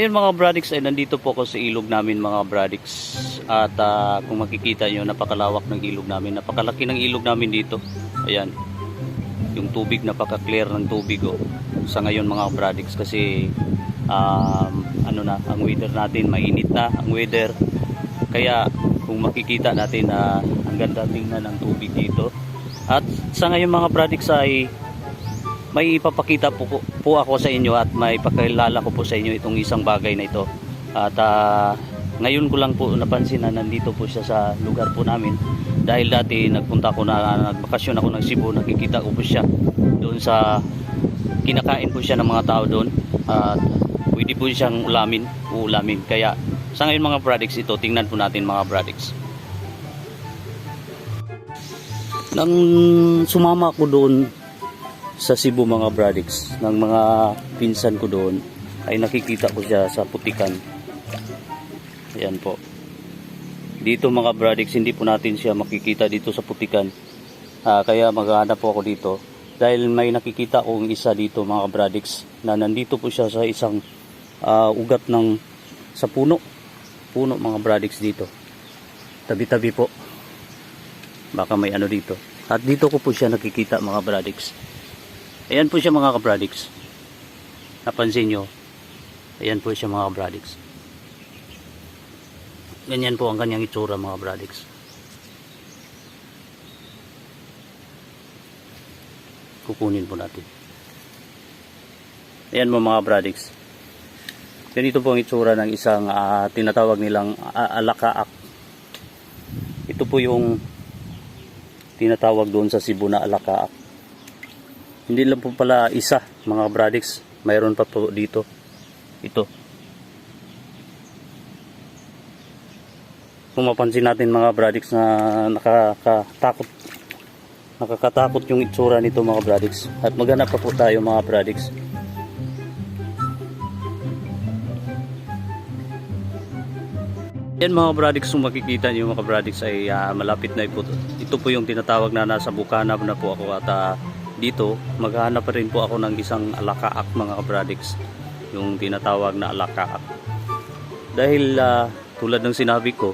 Ayun mga Bradix ay nandito po ako sa ilog namin mga Bradix. At ah, kung makikita nyo napakalawak ng ilog namin. Napakalaki ng ilog namin dito. Ayan. Yung tubig napaka-clear ng tubig oh. sa ngayon mga Bradix. Kasi um, ano na ang weather natin mainit na ang weather. Kaya kung makikita natin na ang ganda tingnan ng tubig dito. At sa ngayon mga Bradix ay may ipapakita po, po ako sa inyo at may pakilala ko po sa inyo itong isang bagay na ito. At ah, ngayon ko lang po napansin na nandito po siya sa lugar po namin. Dahil dati nagpunta ko na nagbakasyon ako ng Cebu nakikita ko po siya doon sa kinakain po siya ng mga tao doon. At pwede po siyang ulamin uulamin. Kaya sa ngayon mga products ito tingnan po natin mga products. Nang sumama ko doon sa Cebu mga Bradix ng mga pinsan ko doon ay nakikita ko siya sa putikan. Ayan po. Dito mga Bradix hindi po natin siya makikita dito sa putikan. Ah, kaya maghahanap po ako dito. Dahil may nakikita kong isa dito mga Bradix na nandito po siya sa isang ah, ugat ng sa puno. Puno mga Bradix dito. Tabi-tabi po. Baka may ano dito. At dito ko po siya nakikita mga Bradix Ayan po siya mga kabradix. Napansin nyo. Ayan po siya mga kabradix. Ganyan po ang kanyang itsura mga kabradix. Kukunin po natin. Ayan mo mga kabradix. Ganito po ang itsura ng isang ah, tinatawag nilang ah, alakaak. Ito po yung tinatawag doon sa Cebu na alakaak. Hindi lang po pala isa, mga Bradix. Mayroon pa po dito. Ito. Kung mapansin natin mga Bradix na nakakatakot nakakatakot yung itsura nito mga Bradix. At maghanap pa po tayo mga Bradix. Yan mga Bradix, kung makikita niyo mga Bradix ay ah, malapit na ito. Ito po yung tinatawag na nasa bukana na po ako at ah, dito maghahanap pa rin po ako ng isang alakaak mga kabradix. Yung tinatawag na alakaak. Dahil ah, tulad ng sinabi ko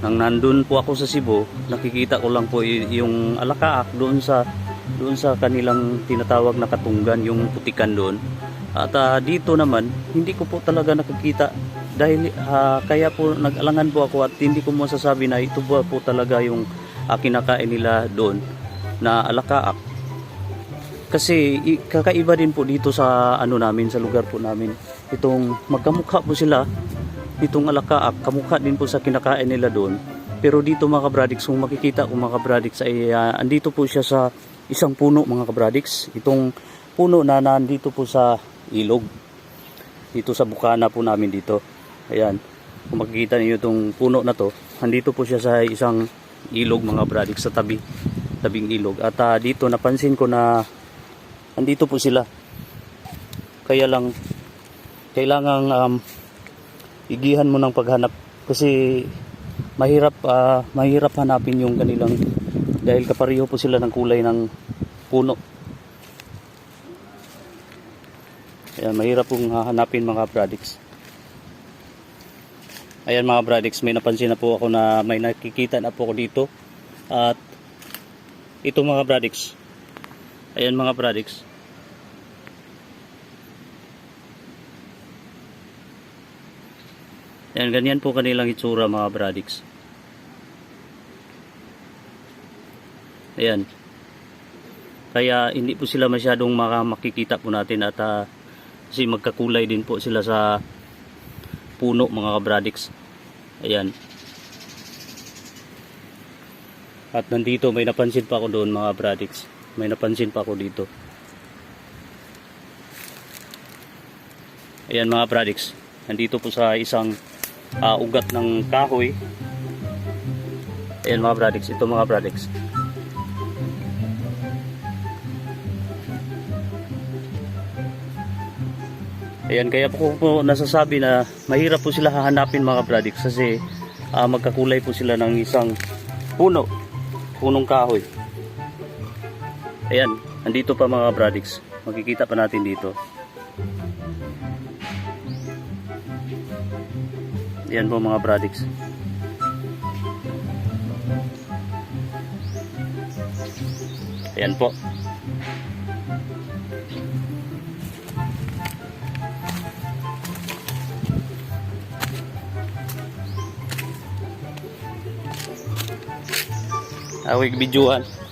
nang nandun po ako sa Cebu nakikita ko lang po yung alakaak doon sa doon sa kanilang tinatawag na katunggan yung putikan doon. At ah, dito naman hindi ko po talaga nakikita. Dahil ah, kaya po nag-alangan po ako at hindi ko masasabi na ito ba po talaga yung ah, kinakain nila doon na alakaak kasi kakaiba din po dito sa ano namin sa lugar po namin. Itong magkamukha po sila itong alakaak kamukha din po sa kinakain nila doon. Pero dito mga kabradix kung makikita ko mga kabradix ay ah, andito po siya sa isang puno mga kabradix. Itong puno na nandito po sa ilog. Dito sa bukana po namin dito. Ayan. Kung makikita niyo itong puno na to andito po siya sa isang ilog mga kabradix sa tabi tabing ilog. At ah, dito napansin ko na andito po sila. Kaya lang kailangang um, igihan mo ng paghanap. Kasi mahirap ah, mahirap hanapin yung kanilang dahil kapareho po sila ng kulay ng puno. Kaya mahirap pong hahanapin mga products. Ayan mga products may napansin na po ako na may nakikita na po ako dito. At ito mga products Ayan mga products. Ayan, ganyan po kanilang itsura mga products. Ayan. Kaya hindi po sila masyadong makikita po natin at ah, kasi magkakulay din po sila sa puno mga kabradix. Ayan. At nandito may napansin pa ako doon mga bradix. May napansin pa ako dito. Ayan mga products. Nandito po sa isang ah, ugat ng kahoy. Ayan mga products. Ito mga products. Ayan kaya po po nasasabi na mahirap po sila hahanapin mga products kasi ah, magkakulay po sila ng isang puno. Punong kahoy. Ayan, andito pa mga Bradix. Makikita pa natin dito. Yan po mga Bradix. Ayan po. Awig bidyuan.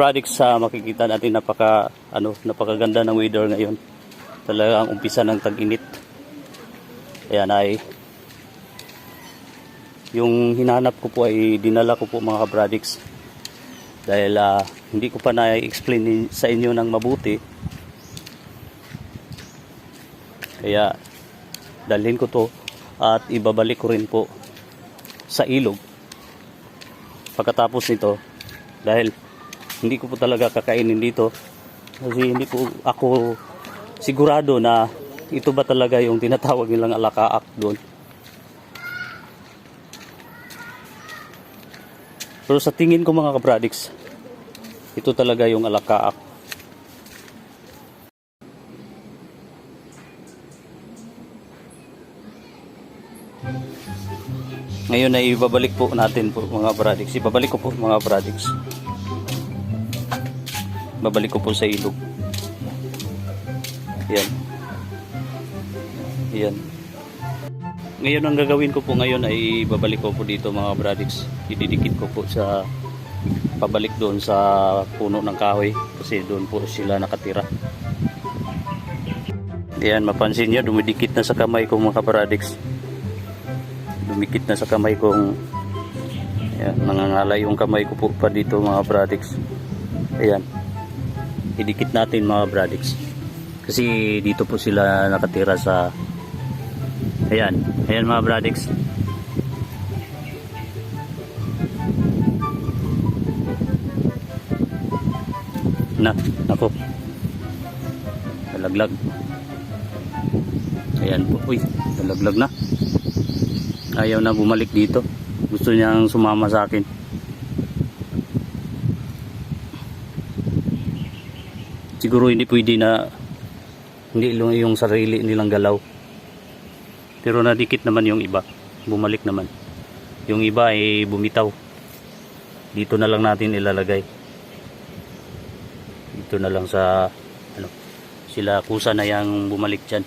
Bradix sa makikita natin napaka ano napakaganda ng weather ngayon. Talagang umpisa ng tag-init. Ayan ay yung hinanap ko po ay dinala ko po mga kabradix dahil ah, hindi ko pa na-explain sa inyo ng mabuti kaya dalhin ko to at ibabalik ko rin po sa ilog pagkatapos nito dahil hindi ko po talaga kakainin dito kasi hindi po ako sigurado na ito ba talaga yung tinatawag nilang alakaak doon pero sa tingin ko mga kabradix ito talaga yung alakaak Ngayon ay ibabalik po natin po mga Bradix. Ibabalik ko po mga Bradix. Babalik ko po sa ilog. Yan. Yan. Ngayon ang gagawin ko po ngayon ay babalik ko po dito mga Bradix. Ididikit ko po sa pabalik doon sa puno ng kahoy kasi doon po sila nakatira. Yan, mapansin niyo dumidikit na sa kamay ko mga Bradix dumikit na sa kamay kong ayan, nangangalay yung kamay ko po pa dito mga bradix ayan idikit natin mga bradix. Kasi dito po sila nakatira sa ayan ayan mga bradix. Na nako. Nalaglag. Ayan po. Uy nalaglag na. Ayaw na bumalik dito. Gusto niyang sumama sa akin siguro hindi pwede na hindi yung sarili nilang galaw. Pero nadikit naman yung iba. Bumalik naman. Yung iba ay bumitaw. Dito na lang natin ilalagay. Dito na lang sa ano sila kusa na yang bumalik dyan